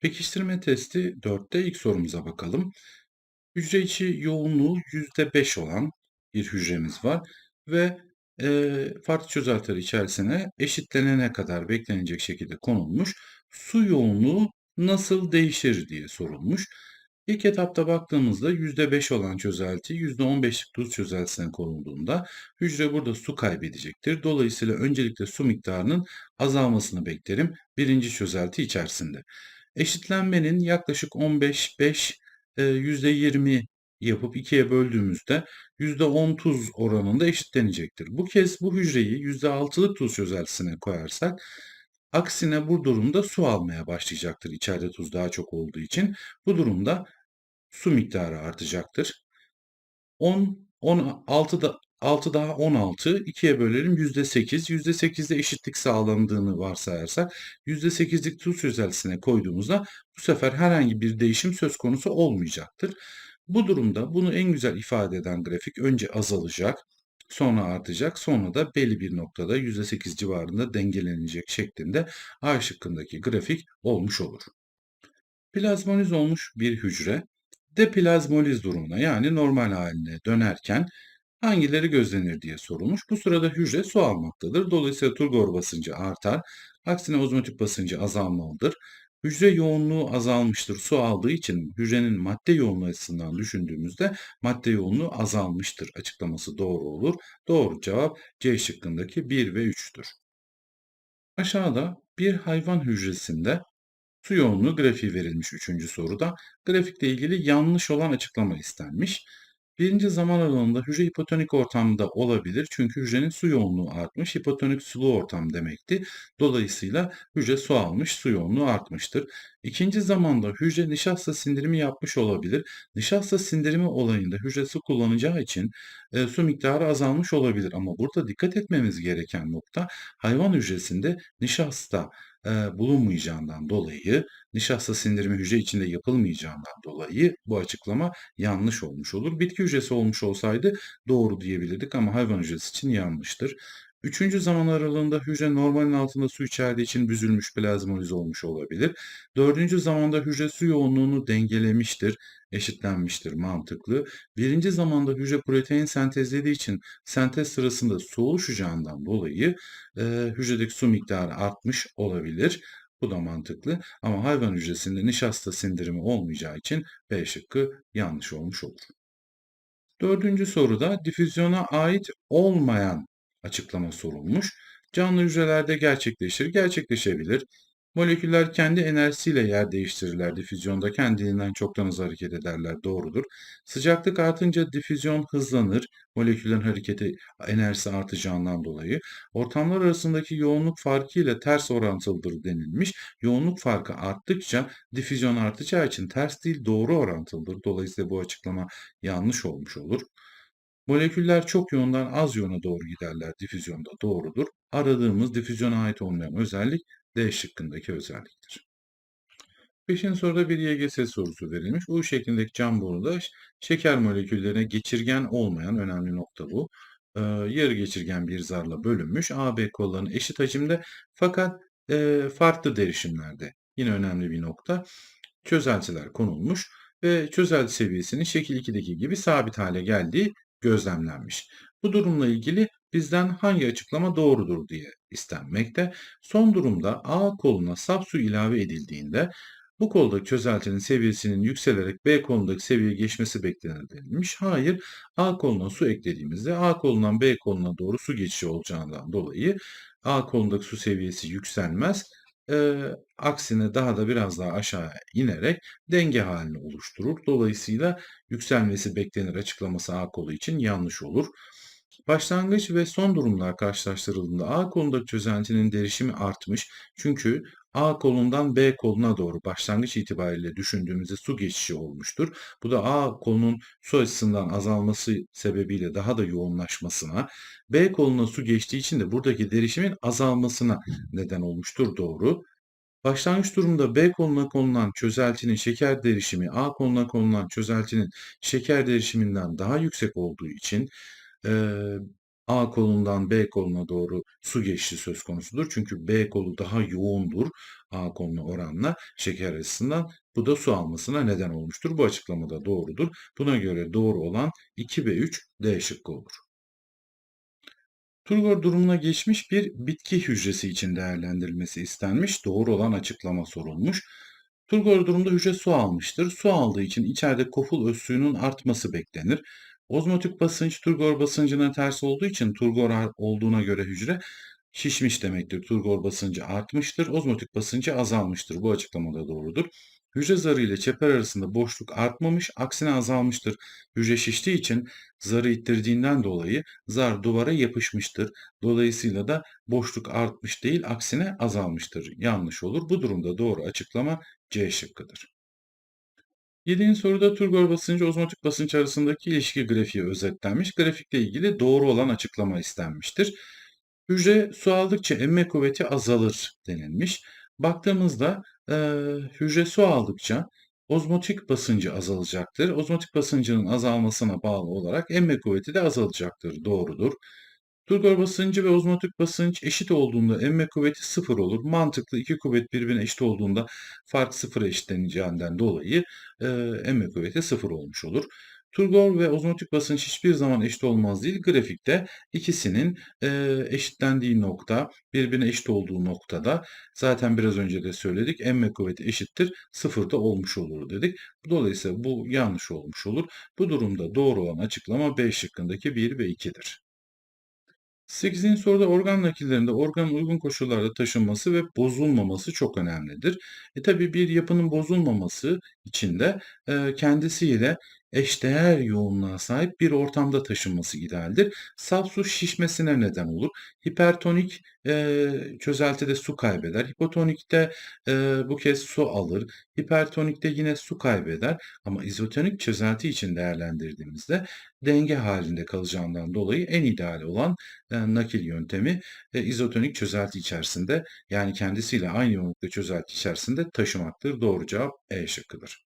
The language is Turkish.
Pekiştirme testi 4'te ilk sorumuza bakalım. Hücre içi yoğunluğu %5 olan bir hücremiz var ve eee, farklı çözeltiler içerisine eşitlenene kadar beklenecek şekilde konulmuş. Su yoğunluğu nasıl değişir diye sorulmuş. İlk etapta baktığımızda %5 olan çözelti %15'lik tuz çözeltisine konulduğunda hücre burada su kaybedecektir. Dolayısıyla öncelikle su miktarının azalmasını beklerim birinci çözelti içerisinde. Eşitlenmenin yaklaşık 15, 5, eee, %20 yapıp 2'ye böldüğümüzde %10 tuz oranında eşitlenecektir. Bu kez bu hücreyi %6'lık tuz çözeltisine koyarsak aksine bu durumda su almaya başlayacaktır içeride tuz daha çok olduğu için. Bu durumda su miktarı artacaktır. 10, 10 6 da 6 daha 16, 2'ye bölelim %8. %8'de eşitlik sağlandığını varsayarsak %8'lik tuz çözeltisine koyduğumuzda bu sefer herhangi bir değişim söz konusu olmayacaktır. Bu durumda bunu en güzel ifade eden grafik önce azalacak, sonra artacak, sonra da belli bir noktada %8 civarında dengelenecek şeklinde A şıkkındaki grafik olmuş olur. Plazmoniz olmuş bir hücre deplazmoliz durumuna yani normal haline dönerken hangileri gözlenir diye sorulmuş. Bu sırada hücre su almaktadır. Dolayısıyla turgor basıncı artar. Aksine ozmotik basıncı azalmalıdır. Hücre yoğunluğu azalmıştır. Su aldığı için hücrenin madde yoğunluğu açısından düşündüğümüzde madde yoğunluğu azalmıştır açıklaması doğru olur. Doğru cevap C şıkkındaki 1 ve 3'tür. Aşağıda bir hayvan hücresinde su yoğunluğu grafiği verilmiş 3. soruda. Grafikle ilgili yanlış olan açıklama istenmiş. Birinci zaman aralığında hücre hipotonik ortamda olabilir. Çünkü hücrenin su yoğunluğu artmış. Hipotonik sulu ortam demekti. Dolayısıyla hücre su almış, su yoğunluğu artmıştır. İkinci zamanda hücre nişasta sindirimi yapmış olabilir. Nişasta sindirimi olayında hücre su kullanacağı için e, su miktarı azalmış olabilir. Ama burada dikkat etmemiz gereken nokta hayvan hücresinde nişasta e, bulunmayacağından dolayı nişasta sindirimi hücre içinde yapılmayacağından dolayı bu açıklama yanlış olmuş olur. Bitki hücresi olmuş olsaydı doğru diyebilirdik ama hayvan hücresi için yanlıştır. Üçüncü zaman aralığında hücre normalin altında su içerdiği için büzülmüş plazmoliz olmuş olabilir. Dördüncü zamanda hücre su yoğunluğunu dengelemiştir, eşitlenmiştir mantıklı. Birinci zamanda hücre protein sentezlediği için sentez sırasında su oluşacağından dolayı e, hücredeki su miktarı artmış olabilir. Bu da mantıklı ama hayvan hücresinde nişasta sindirimi olmayacağı için B şıkkı yanlış olmuş olur. Dördüncü soruda difüzyona ait olmayan açıklama sorulmuş. Canlı hücrelerde gerçekleşir, gerçekleşebilir. Moleküller kendi enerjisiyle yer değiştirirler. Difüzyonda kendiliğinden çoktan hızlı hareket ederler. Doğrudur. Sıcaklık artınca difüzyon hızlanır. Moleküllerin hareketi enerjisi artacağından dolayı. Ortamlar arasındaki yoğunluk farkı ile ters orantılıdır denilmiş. Yoğunluk farkı arttıkça difüzyon artacağı için ters değil doğru orantılıdır. Dolayısıyla bu açıklama yanlış olmuş olur. Moleküller çok yoğundan az yoğuna doğru giderler. Difüzyonda doğrudur. Aradığımız difüzyona ait olmayan özellik D şıkkındaki özelliktir. Beşinci soruda bir YGS sorusu verilmiş. U şeklindeki cam boruda şeker moleküllerine geçirgen olmayan önemli nokta bu. Ee, yarı geçirgen bir zarla bölünmüş. AB kollarının eşit hacimde fakat e, farklı derişimlerde. Yine önemli bir nokta. Çözeltiler konulmuş ve çözelti seviyesinin şekil 2'deki gibi sabit hale geldiği gözlemlenmiş. Bu durumla ilgili bizden hangi açıklama doğrudur diye istenmekte. Son durumda A koluna saf su ilave edildiğinde bu koldaki çözeltinin seviyesinin yükselerek B kolundaki seviyeye geçmesi beklenir denilmiş. Hayır, A koluna su eklediğimizde A kolundan B koluna doğru su geçişi olacağından dolayı A kolundaki su seviyesi yükselmez. E, aksine daha da biraz daha aşağı inerek denge halini oluşturur. Dolayısıyla yükselmesi beklenir açıklaması A kolu için yanlış olur. Başlangıç ve son durumlar karşılaştırıldığında A kolundaki çözeltinin derişimi artmış. Çünkü A kolundan B koluna doğru başlangıç itibariyle düşündüğümüzde su geçişi olmuştur. Bu da A kolunun su açısından azalması sebebiyle daha da yoğunlaşmasına, B koluna su geçtiği için de buradaki derişimin azalmasına neden olmuştur doğru. Başlangıç durumda B koluna konulan çözeltinin şeker derişimi A koluna konulan çözeltinin şeker derişiminden daha yüksek olduğu için A kolundan B koluna doğru su geçişi söz konusudur. Çünkü B kolu daha yoğundur A koluna oranla şeker açısından. Bu da su almasına neden olmuştur. Bu açıklama da doğrudur. Buna göre doğru olan 2 ve 3 D şıkkı olur. Turgor durumuna geçmiş bir bitki hücresi için değerlendirilmesi istenmiş. Doğru olan açıklama sorulmuş. Turgor durumda hücre su almıştır. Su aldığı için içeride koful öz suyunun artması beklenir. Ozmotik basınç turgor basıncına ters olduğu için turgor olduğuna göre hücre şişmiş demektir. Turgor basıncı artmıştır. Ozmotik basıncı azalmıştır. Bu açıklama da doğrudur. Hücre zarı ile çeper arasında boşluk artmamış, aksine azalmıştır. Hücre şiştiği için zarı ittirdiğinden dolayı zar duvara yapışmıştır. Dolayısıyla da boşluk artmış değil, aksine azalmıştır. Yanlış olur. Bu durumda doğru açıklama C şıkkıdır. Yediğin soruda turgor basıncı ozmotik basınç arasındaki ilişki grafiği özetlenmiş. Grafikle ilgili doğru olan açıklama istenmiştir. Hücre su aldıkça emme kuvveti azalır denilmiş. Baktığımızda e, hücre su aldıkça ozmotik basıncı azalacaktır. Ozmotik basıncının azalmasına bağlı olarak emme kuvveti de azalacaktır. Doğrudur. Turgor basıncı ve ozmotik basınç eşit olduğunda emme kuvveti sıfır olur. Mantıklı iki kuvvet birbirine eşit olduğunda fark sıfıra eşitleneceğinden dolayı e, emme kuvveti sıfır olmuş olur. Turgor ve ozmotik basınç hiçbir zaman eşit olmaz değil. Grafikte ikisinin e, eşitlendiği nokta, birbirine eşit olduğu noktada zaten biraz önce de söyledik. Emme kuvveti eşittir sıfırda olmuş olur dedik. Dolayısıyla bu yanlış olmuş olur. Bu durumda doğru olan açıklama B şıkkındaki 1 ve 2'dir. 8. soruda organ nakillerinde organın uygun koşullarda taşınması ve bozulmaması çok önemlidir. E tabi bir yapının bozulmaması için de e, kendisiyle eşdeğer yoğunluğa sahip bir ortamda taşınması idealdir. Saf su şişmesine neden olur. Hipertonik e, çözeltide su kaybeder. Hipotonikte e, bu kez su alır. Hipertonikte yine su kaybeder. Ama izotonik çözelti için değerlendirdiğimizde denge halinde kalacağından dolayı en ideal olan e, nakil yöntemi e, izotonik çözelti içerisinde yani kendisiyle aynı yoğunlukta çözelti içerisinde taşımaktır. Doğru cevap E şıkkıdır.